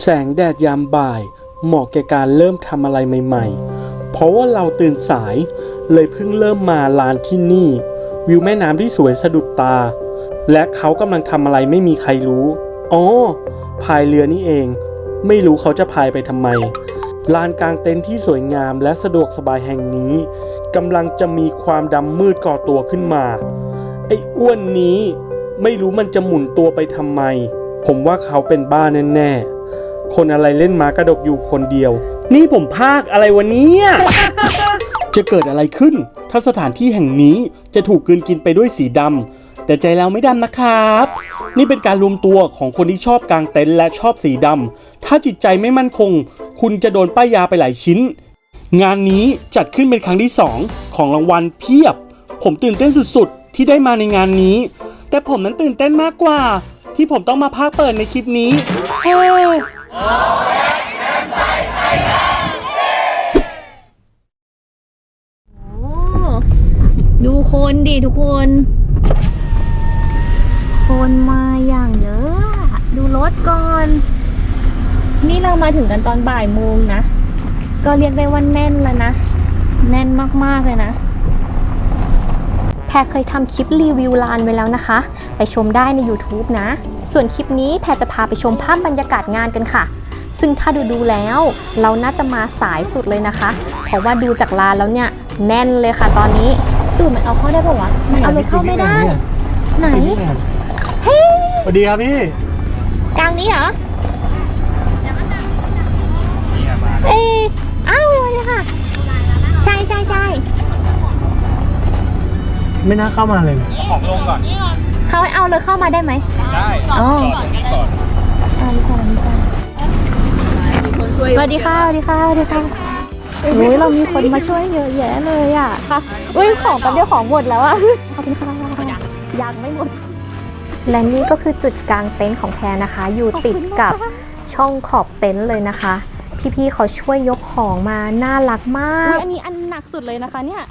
แสงแดดยามบ่าย เหมาะแก่การเริ่มทำอะไรใหม่ ๆ เพราะว่าเราตื่นสาย เลยเพิ่งเริ่มมาลานที่นี่ วิวแม่น้ำที่สวยสะดุดตา และเขากำลังทำอะไรไม่มีใครรู้อ๋อพายเรือนี่เอง ไม่รู้เขาจะพายไปทำไมลานกลางเต็นท์ที่สวยงามและสะดวกสบายแห่งนี้กำลังจะมีความดำมืดก่อตัวขึ้นมา ไอ้อ้วนนี้ ไม่รู้มันจะหมุนตัวไปทำไม ผมว่าเขาเป็นบ้าแน่ๆ คนอะไรเล่นม้ากระดกอยู่คนเดียว นี่ผมภาคอะไรวันนี้ จะเกิดอะไรขึ้น ถ้าสถานที่แห่งนี้จะถูกกลืนกินไปด้วยสีดำแต่ใจเราไม่ดำนะครับ นี่เป็นการรวมตัวของคนที่ชอบกางเต็นท์และชอบสีดำถ้าจิตใจไม่มั่นคง คุณจะโดนป้ายยาไปหลายชิ้น งานนี้จัดขึ้นเป็นครั้งที่ 2 ของรางวัลเพียบ ผมตื่นเต้นสุดๆ ที่ได้มาในงานนี้ แต่ผมนั้นตื่นเต้นมากกว่า ที่ผมต้องมาพากย์เปิดในคลิปนี้เฮ้ย โอ้ดูคนดิทุกคนคนมาอย่างเยอะอะดูรถก่อน นี่เรามาถึงกันตอนบ่ายโมงนะ ก็เรียกได้ว่าแน่นแล้วนะ แน่นมากๆเลยนะ แพรเคยทำคลิปรีวิวลานไว้แล้วนะคะ ไปชมได้ใน YouTube นะ ส่วนคลิปนี้แพรจะพาไปชมภาพบรรยากาศงานกันค่ะ ซึ่งถ้าดูดูๆแล้ว เราน่าจะมาสายสุดเลยนะคะ เพราะว่าดูจากลานแล้วเนี่ยแน่นเลยค่ะตอนนี้ดูมันเอาเข้าได้ปะวะมันเอาไปเข้าไม่ได้ ไหนสวัสดีครับพี่กลางนี้เหรอเอ๊ะอ้าวเลยค่ะ ใช่ใช่ใช่ไม่น่าเข้ามาเลย เขาให้เอาเลยเข้ามาได้ไหมได้อ๋อก่อนก่อนอ่าดีค่ะดีค่ะสวัสดีค่ะสวัสดีค่ะสวัสดีค่ะโอ้ยเรามีคนมาช่วยเยอะแยะเลยอะค่ะอุ้ยของแป๊บเดียวของหมดแล้วอะขอบคุณค่ะยังไม่หมดและนี่ก็คือจุดกลางเต็นท์ของแพรนะคะ อยู่ติดกับช่องขอบเต็นท์เลยนะคะ พี่ๆเขาช่วยยกของมาน่ารักมาอุ๊ยกอันนี้อันหนักสุดเลยนะคะเนี่ย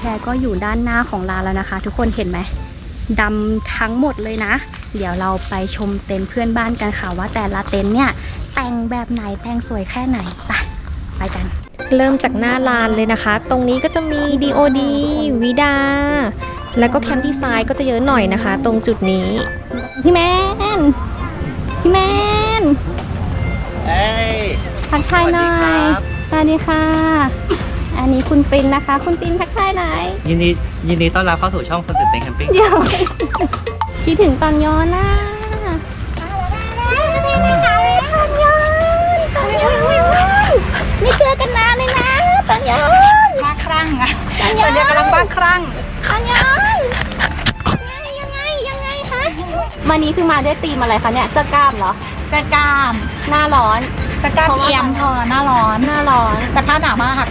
แพรก็อยู่ด้านหน้าของร้านแล้วนะคะ ทุกคนเห็นไหมดำทั้งหมดเลยนะ เดี๋ยวเราไปชมเต็นท์เพื่อนบ้านกันค่ะว่าแต่ละเต็นท์เนี่ย แต่งแบบไหนแต่งสวยแค่ไหนไปไปกัน เริ่มจากหน้าร้านเลยนะคะ ตรงนี้ก็จะมี DOD วิดา แล้วก็แคมป์ดีไซน์ก็จะเยอะหน่อยนะคะ ตรงจุดนี้ พี่แมนพี่แมนเอ้ยทักทายหน่อยสวัสดีค่ะ อันนี้คุณปรินนะคะ คุณปรินทักทายหน่อยยินดียินดีต้อนรับเข้าสู่ช่องคนตื่นเต้นแคมปิ้งเดี๋ยวคิดถึงตอนย้อนนะตอนย้อนตอนย้อนไม่เจอกันนานเลยนะตอนย้อนบ้าครั่งอะตอนตย้ออนนนี้กำลังบ้าครั่งตอนย้อนยังไงยังไงยังไงคะวันนี้คือมาด้วยธีมอะไรคะเนี่ยเสื้อกล้ามเหรอเสื้อกล้าม หน้าร้อน เสื้อกล้ามเพราะว่าเอียมเธอหน้าร้อนหน้าร้อนแต่ผ้าหนามาก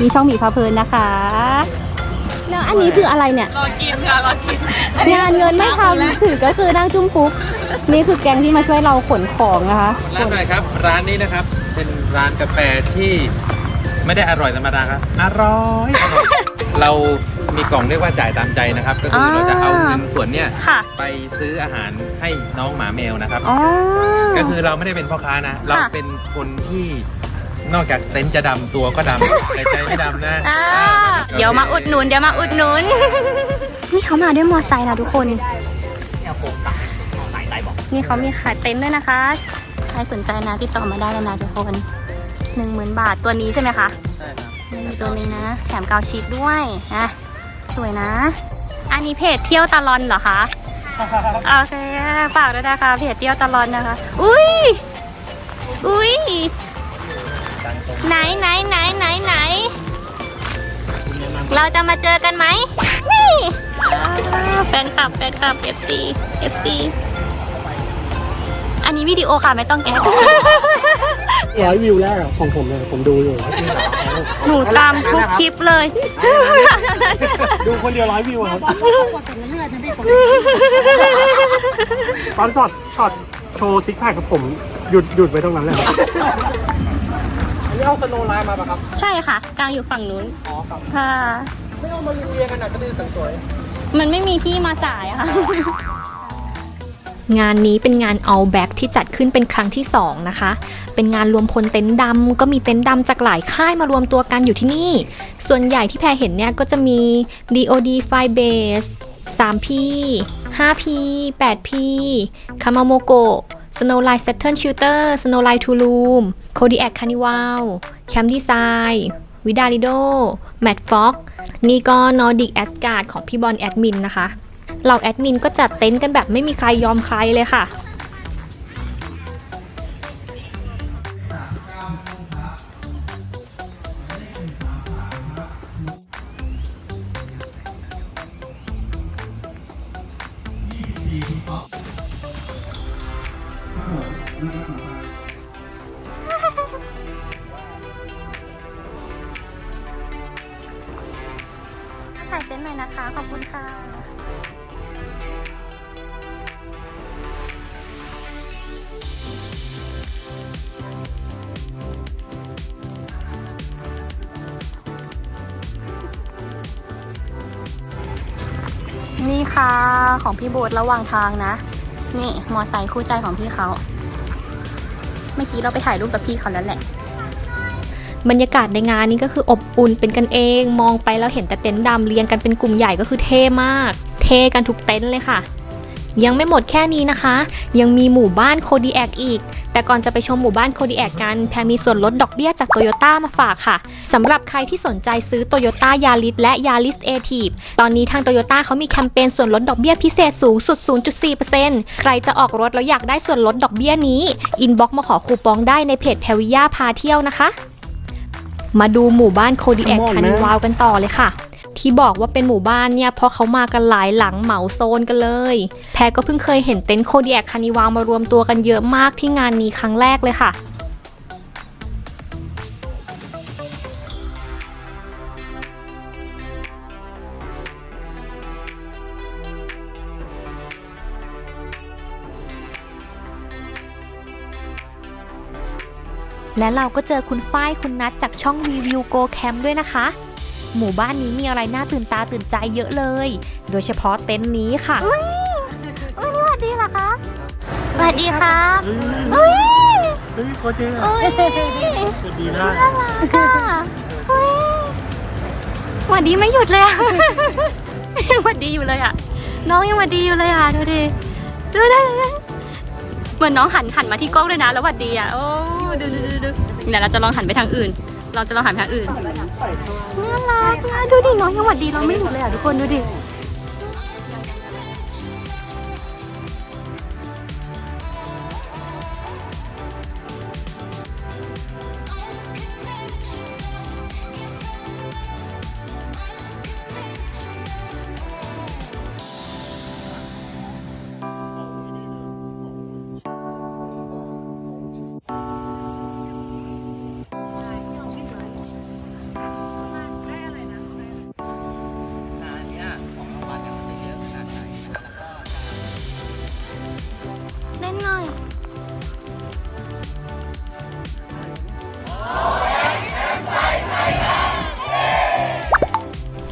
มีช่องหมีพาเพลินนะคะแล้วอันนี้คืออะไรเนี่ยรอกินค่ะรอกินงานเงินไม่ทำถือก็คือนั่งจุ้มปุ๊บนี่คือแกงที่มาช่วยเราขนของนะคะร้านหน่อยครับ ร้านนี้นะครับเป็นร้านกาแฟที่ไม่ได้อร่อยธรรมดาครับอร่อยอร่อยเรา มีกล่องเรียกว่าจ่ายตามใจนะครับ ก็คือเราจะเอาเงินส่วนเนี้ยค่ะ ไปซื้ออาหารให้น้องหมาแมวนะครับ อ๋อ ก็คือเราไม่ได้เป็นพ่อค้านะ เราเป็นคนที่นอกจากเต็นท์จะดำตัวก็ดำแต่ใจไม่ดำนะอ่าอ่าเดี๋ยวมาอุดหนุนเดี๋ยวมาอุดหนุน นี่เขามาด้วยมอไซค์นะทุกคน นี่เขามีขายเต็นท์ด้วยนะคะ ใครสนใจนะติดต่อมาได้เลยนะทุกคนหนึ่งหมื่นบาทตัวนี้ใช่ไหมคะ ใช่ครับนี่ตัวนี้นะ แถมกาวชีตด้วยนะ สวยนะ อันนี้เพจเที่ยวตะลอนเหรอคะ โอเคฝากด้วยนะคะ เพจเที่ยวตะลอนนะคะ อุ้ย อุ้ย ไหนไหนไหนไหนไหน เราจะมาเจอกันไหม นี่อ่าแฟนคลับแฟนคลับ FC FC อันนี้วิดีโอค่ะไม่ต้องแก้ ร้อยวิวแรกอะของผมเลยผมดูอยู่หนูตามทุกคลิปเลย ดูคนเดียวร้อยวิวอะครับตอนช็อตช็อตโชว์ซิกแพคกับผมหยุดหยุดไว้ตรงนั้นเลยอันนี้เอาสโนว์ไลน์มาปะครับ ใช่ค่ะ กลางอยู่ฝั่งนู้น อ๋อครับค่ะไม่เอามาเรียงกันหน่อยก็ได้สวยมันไม่มีที่มาสายอะค่ะ งานนี้เป็นงาน All Back ที่จัดขึ้นเป็นครั้งที่ 2 นะคะ เป็นงานรวมพลเต็นท์ดำก็มีเต็นท์ดำจากหลายค่ายมารวมตัวกันอยู่ที่นี่ ส่วนใหญ่ที่แพรเห็นเนี่ยก็จะมี DOD Firebase 3P 5P 8P คามาโมโกะ Snowline Saturn Shooter Snowline Tulum Kodiak Carnival Camp Design วิดาลิโดแมดฟ็อกนี่ก็นอร์ดิกแอสการ์ดของพี่บอลแอดมินนะคะ เราแอดมินก็จัดเต็นท์กันแบบไม่มีใครยอมใครเลยค่ะ ค่ะของพี่โบทระหว่างทางนะ นี่มอไซค์คู่ใจของพี่เขาเมื่อกี้เราไปถ่ายรูปกับพี่เขาแล้วแหละ บรรยากาศในงานนี้ก็คืออบอุ่นเป็นกันเอง มองไปแล้วเห็นแต่เต็นท์ดำเรียงกันเป็นกลุ่มใหญ่ก็คือเท่มาก เท่กันทุกเต็นท์เลยค่ะ ยังไม่หมดแค่นี้นะคะ ยังมีหมู่บ้านโคดีแอกอีก แต่ก่อนจะไปชมหมู่บ้านโคดีแอกกัน แพรมีส่วนลดดอกเบี้ยจากโตโยต้ามาฝากค่ะ สำหรับใครที่สนใจซื้อโตโยต้ายาริสและยาริสเอทีฟตอนนี้ทางโตโยต้าเขามีแคมเปญส่วนลดดอกเบี้ยพิเศษสูงสุด 0.4%ใครจะออกรถแล้วอยากได้ส่วนลดดอกเบี้ยนี้ อินบ็อกมาขอคูปองได้ในเพจแพรวิยาพาเที่ยวนะคะ มาดูหมู่บ้านโคดีแอก Come on คานิวาวกันต่อเลยค่ะ ที่บอกว่าเป็นหมู่บ้านเนี่ยเพราะเขามากันหลายหลังเหมาโซนกันเลย แพรก็เพิ่งเคยเห็นเต็นท์โคดีแอกคานิวามารวมตัวกันเยอะมากที่งานนี้ครั้งแรกเลยค่ะและเราก็เจอคุณฝ้ายคุณนัทจากช่องรีวิวโกแคมด้วยนะคะ หมู่บ้านนี้มีอะไรน่าตื่นตาตื่นใจเยอะเลย โดยเฉพาะเต็นท์นี้ค่ะอุ้ยนี่สวัสดีเหรอคะสวัสดีครับๆเฮ้ยเฮ้ยโคตรเท่อะอุ้ยสวัสดีได้น่ารักอะเฮ้ยสวัสดีไม่หยุดเลยอะยังสวัสดีอยู่เลยอะน้องยังสวัสดีอยู่เลยอะดูดิดูได้เหมือนน้องหันหันมาที่กล้องเลยนะแล้วสวัสดีอะโอ้ดูดูดูดูเดี๋ยวเราจะลองหันไปทางอื่น เราจะลองหันไปทางอื่นน่ารักนะดูดิน้องยังหวัดดีเราไม่หยุดเลยอะทุกคนดูดิ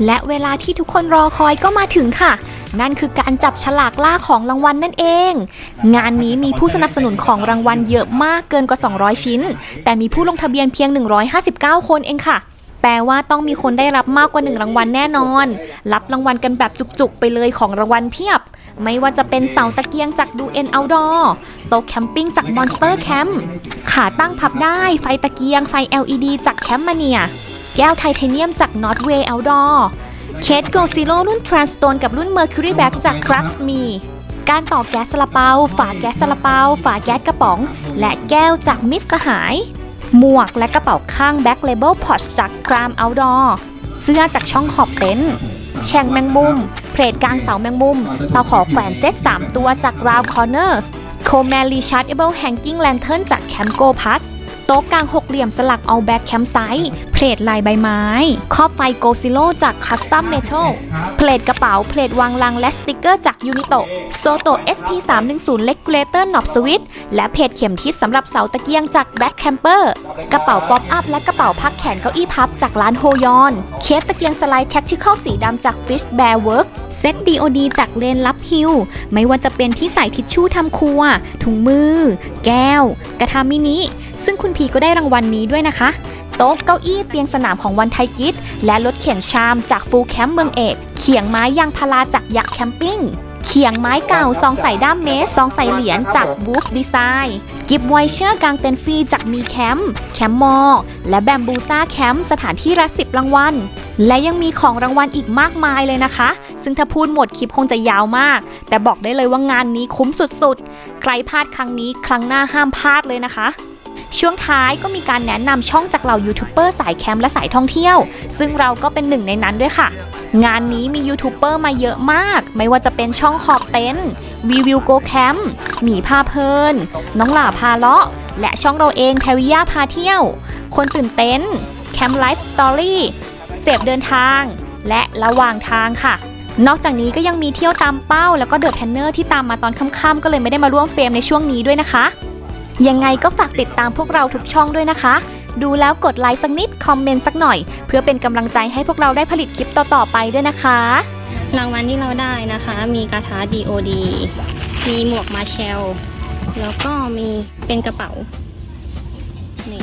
และเวลาที่ทุกคนรอคอยก็มาถึงค่ะ นั่นคือการจับฉลากล่าของรางวัลนั่นเอง งานนี้มีผู้สนับสนุนของรางวัลเยอะมากเกินกว่า 200 ชิ้น แต่มีผู้ลงทะเบียนเพียง 159 คนเองค่ะ แปลว่าต้องมีคนได้รับมากกว่า 1 รางวัลแน่นอน รับรางวัลกันแบบจุกๆ ไปเลยของรางวัลเพียบ ไม่ว่าจะเป็นเสาตะเกียงจากดูเอ็นเอาดอโต๊ะแคมปิ้งจาก Monster Camp ขาตั้งพับได้ ไฟตะเกียง ไฟ LED จากแคมมาเนีย แก้วไทเทเนียมจาก Northway Outdoor เคสโกซิโ o รุ่น Transstone กับรุ่น Mercury Back จาก c r a f t m e การต่อแก๊สซาลาเปา ฝาแก๊สซาลาเปา ฝาแก๊สกระป๋อง และแก้วจากมิสหาย หมวกและกระเป๋าข้าง Back Label Posh จาก Gram Outdoor เสื้อจากช่องขอบเต็นท์แฉงแมงมุม เพลทกลางเสาแมงมุมเตาขอแขวนเซต 3 ตัวจาก Round Corners โคแมรีชาร์ a b l e Hanging Lantern จากแคมโกพัส โต๊ะกลางหกเหลี่ยมสลักเอาแบ็กแคมไซต์เพลทลายใบไม้ ครอบไฟโกซิโลจากคัสตัมเมทัลเพลทกระเป๋าเพลทวางลังและสติกเกอร์จากยูนิโตโซโต ST 3 1 0 Regulator Knob Switch และเพจเข็มทิศสำหรับเสาตะเกียงจากแบ็คแคมเปอร์กระเป๋าป๊อปอัพและกระเป๋าพักแขนเก้าอี้พับจากร้านโฮยอน เคสตะเกียงสไลด์แท็กชิคอลสีดำจาก Fish Bear Works เซต DOD จากเลนลับฮิลไม่ว่าจะเป็นที่ใส่ทิชชู่ทำครัว ถุงมือ แก้ว กระทามินิ ซึ่งคุณพีก็ได้รางวัลนี้ด้วยนะคะ โต๊ะเก้าอี้เตียงสนามของวันไทยกิจและรถเข็นชามจากฟูลแคมป์เมืองเอก เขียงไม้ยางพาราจากยักษ์แคมปิ้งเขียงไม้เก่าซองใส่ด้ามเมสซองใส่เหรียญจากบูฟดีไซน์กิฟไวเชอร์กางเต็นท์ฟรีจากมีแคมป์แคมป์มอ และแบมบูซ่าแคมป์สถานที่ละสิบรางวัล และยังมีของรางวัลอีกมากมายเลยนะคะ ซึ่งถ้าพูดหมดคลิปคงจะยาวมาก แต่บอกได้เลยว่างานนี้คุ้มสุดๆ ใครพลาดครั้งนี้ครั้งหน้าห้ามพลาดเลยนะคะ ช่วงท้ายก็มีการแนะนำช่องจากเหล่ายูทูบเบอร์สายแคมป์และสายท่องเที่ยว ซึ่งเราก็เป็นหนึ่งในนั้นด้วยค่ะ งานนี้มียูทูบเบอร์มาเยอะมาก ไม่ว่าจะเป็นช่องขอบเต็นท์วีวิวโกแคมป์หมีพาเพลิน น้องหล่าพาเลาะ และช่องเราเองแทวิยาพาเที่ยว คนตื่นเต้นแคมป์ไลฟ์สตอรี่เสพเดินทาง และระหว่างทางค่ะนอกจากนี้ก็ยังมีเที่ยวตามเป้า แล้วก็เดอะแพนเนอร์ที่ตามมาตอนค่ำๆก็เลยไม่ได้มาร่วมเฟรมในช่วงนี้ด้วยนะคะ ยังไงก็ฝากติดตามพวกเราทุกช่องด้วยนะคะ ดูแล้วกดไลค์สักนิด คอมเมนต์สักหน่อย เพื่อเป็นกำลังใจให้พวกเราได้ผลิตคลิปต่อๆไปด้วยนะคะ รางวัลที่เราได้นะคะ มีกระทะ DOD มีหมวกมาเชล แล้วก็มีเป็นกระเป๋า นี่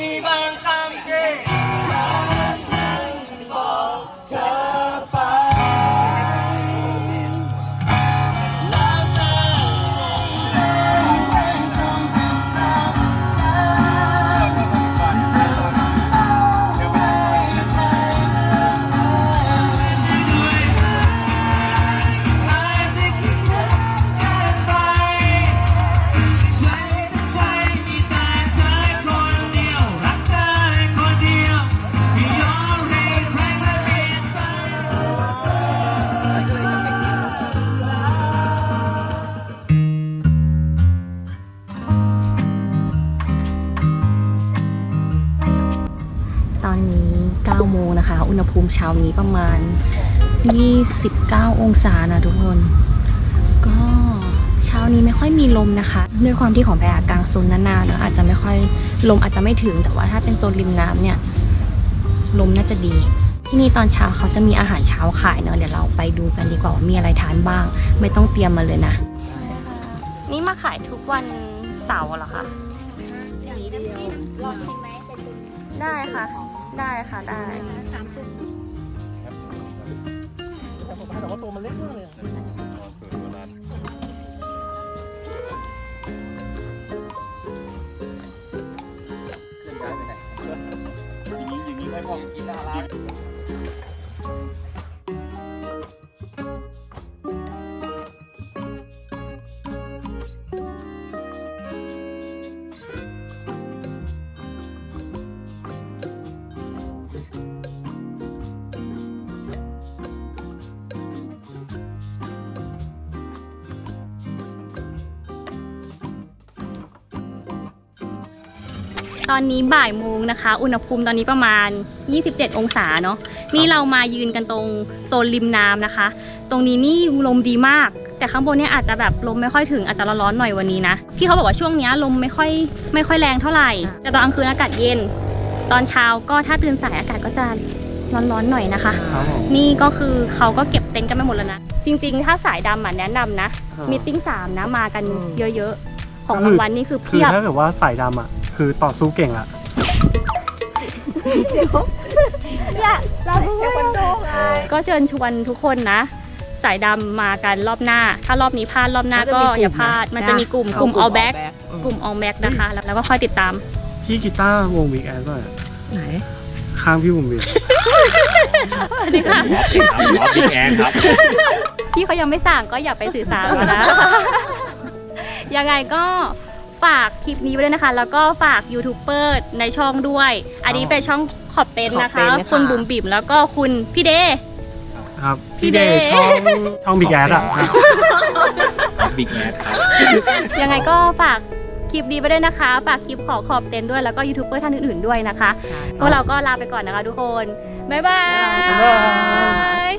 9โมงนะคะ อุณหภูมิเช้านี้ประมาณ 29 องศานะทุกคน ก็เช้านี้ไม่ค่อยมีลมนะคะ ด้วยความที่ของแพรกลางโซนนานๆเนอะอาจจะไม่ค่อยลมอาจจะไม่ถึงแต่ว่าถ้าเป็นโซนริมน้ำเนี่ย ลมน่าจะดี ที่นี่ตอนเช้าเขาจะมีอาหารเช้าขายเนอะเดี๋ยวเราไปดูกันดีกว่าว่ามีอะไรทานบ้าง ไม่ต้องเตรียมมาเลยนะ นี่มาขายทุกวันเสาร์เหรอคะได้ค่ะ ได้ค่ะได้ ตอนนี้บ่ายโมงนะคะ อุณหภูมิตอนนี้ประมาณ 27 องศาเนาะนี่เรามายืนกันตรงโซนริมน้ำนะคะ ตรงนี้นี่ลมดีมาก แต่ข้างบนเนี่ยอาจจะแบบลมไม่ค่อยถึงอาจจะร้อนๆหน่อยวันนี้นะพี่เขาบอกว่าช่วงเนี้ยลมไม่ค่อยไม่ค่อยแรงเท่าไหร่ แต่ตอนกลางคืนอากาศเย็น ตอนเช้าก็ถ้าตื่นสายอากาศก็จะร้อนๆหน่อยนะคะครับผมนี่ก็คือเขาก็เก็บเต็นท์กันไปหมดแล้วนะ จริงๆ ถ้าสายดำอะแนะนำนะครับมีตติ้งสามนะมากันอืมเยอะๆ ของก็คือรางวัลนี่คือคือเพียบถ้าเกิดว่าสายดำอะ คือต่อสู้เก่งอะก็เชิญชวนทุกคนนะ สายดำมากันรอบหน้า ถ้ารอบนี้พลาดรอบหน้าก็อย่าพลาด มันจะมีกลุ่มกลุ่ม all back กลุ่ม all back นะคะ แล้วแล้วก็ค่อยติดตาม พี่กีตาร์วงบิ๊กแอสด้วยไหน ข้างพี่บุ๋มบิวสวัสดีค่ะครับบิ๊กแอนครับพี่เขายังไม่สั่งก็อย่าไปสื่อสารเขานะยังไงก็ ฝากคลิปนี้ไว้ด้วยนะคะ แล้วก็ฝากยูทูบเบอร์ในช่องด้วย อันนี้เป็นช่องขอบเต็นท์นะขอบเต็คะนท์นะคะ คุณบุ๋มบิ๋มแล้วก็คุณพี่เดย์ครับ พี่พี่เดเดย์ย์ช่องช่องบิ๊กแอสอะบิ๊กแอนครับ ยังไงก็ฝากคลิปนี้ไปด้วยนะคะ ฝากคลิปขอขอบเต็นท์ด้วยแล้วก็ยูทูบเบอร์ท่านอื่นๆด้วยนะคะ พวกเราก็ลาไปก่อนนะคะทุกคน บ๊ายบาย บ๊ายบาย